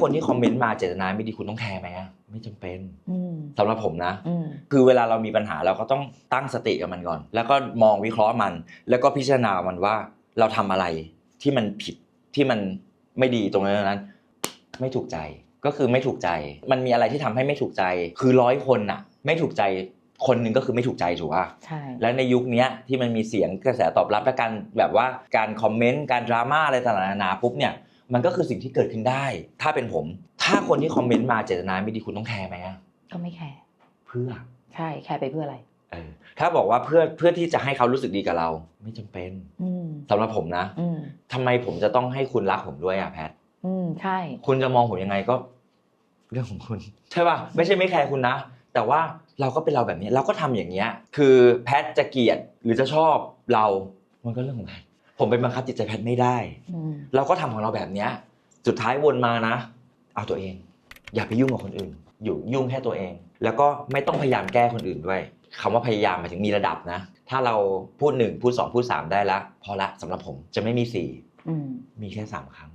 คนที่คอมเมนต์มาเจตนาไม่ดีคุณต้องแคร์ไหมอะไม่จำเป็นอืมสำหรับผมนะอืมคือเวลาเรามีปัญหาเราก็ต้องตั้งสติกับมันก่อน แล้วก็มองวิเคราะห์มัน แล้วก็พิจารณามันว่าเราทำอะไรที่มันผิดที่มันไม่ดีตรงนั้นนั้น ไม่ถูกใจก็คือไม่ถูกใจ มันมีอะไรที่ทำให้ไม่ถูกใจ คือร้อยคนน่ะ ไม่ถูกใจคนหนึ่งก็คือไม่ถูกใจถูกป่ะใช่และในยุคเนี้ยที่มันมีเสียงกระแสตอบรับและการแบบว่าการคอมเมนต์การดราม่าอะไรต่างๆนานาปุ๊บเนี่ย มันก็คือสิ่งที่เกิดขึ้นได้ ถ้าเป็นผม ถ้าคนที่คอมเมนต์มาเจตนาไม่ดีคุณต้องแคร์ไหมอะก็ไม่แคร์เพื่อใช่แคร์ไปเพื่ออะไรเออถ้าบอกว่าเพื่อเพื่อที่จะให้เขารู้สึกดีกับเรา ไม่จำเป็นอืมสำหรับผมนะอืมทำไมผมจะต้องให้คุณรักผมด้วยอะแพทอืมใช่ คุณจะมองผมยังไงก็ เรื่องของคุณใช่ป่ะไม่ใช่ไม่แคร์คุณนะแต่ว่าเราก็เป็นเราแบบนี้เราก็ทำอย่างเงี้ย คือแพทจะเกลียดหรือจะชอบเรา มันก็เรื่องของแพท ผมไปบังคับจิตใจแพทไม่ได้อืมเราก็ทำของเราแบบเนี้ยสุดท้ายวนมานะ เอาตัวเอง อย่าไปยุ่งกับคนอื่น อยู่ยุ่งแค่ตัวเอง แล้วก็ไม่ต้องพยายามแก้คนอื่นด้วยคำว่าพยายามหมายถึงมีระดับนะ ถ้าเราพูดหนึ่งพูดสองพูดสามได้ละพอละสำหรับผมจะไม่มีสี่อืมมีแค่สามครั้ง